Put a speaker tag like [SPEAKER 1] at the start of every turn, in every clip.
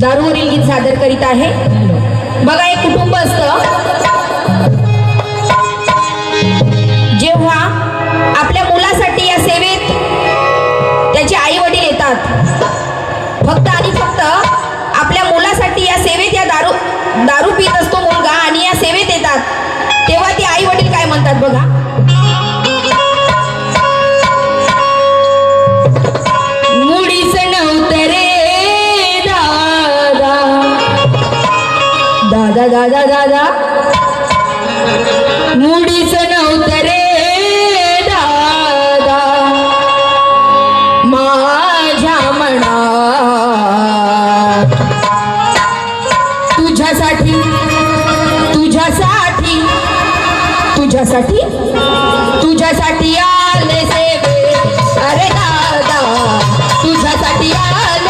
[SPEAKER 1] दारूवरील गीत सादर करीत आहे. बघा एक कुटुंब असतं. जेव्हा आपल्या मुलासाठी या सेवेत त्याचे आई वडील येतात. फक्त आणि फक्त आपल्या मुलासाठी या सेवेत या दारू दारू पित असतो मुलगा आणि या सेवेत येतात. तेव्हा ते आई वडील काय म्हणतात बघा? दादा दादा दादा मुडीच नव्हतं रे दादा माझ्या म्हणा तुझ्यासाठी तुझ्यासाठी तुझ्यासाठी तुझ्यासाठी आले सेवे. अरे दादा तुझ्यासाठी आले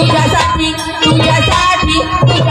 [SPEAKER 1] tú ya sabes, tú ya sabes.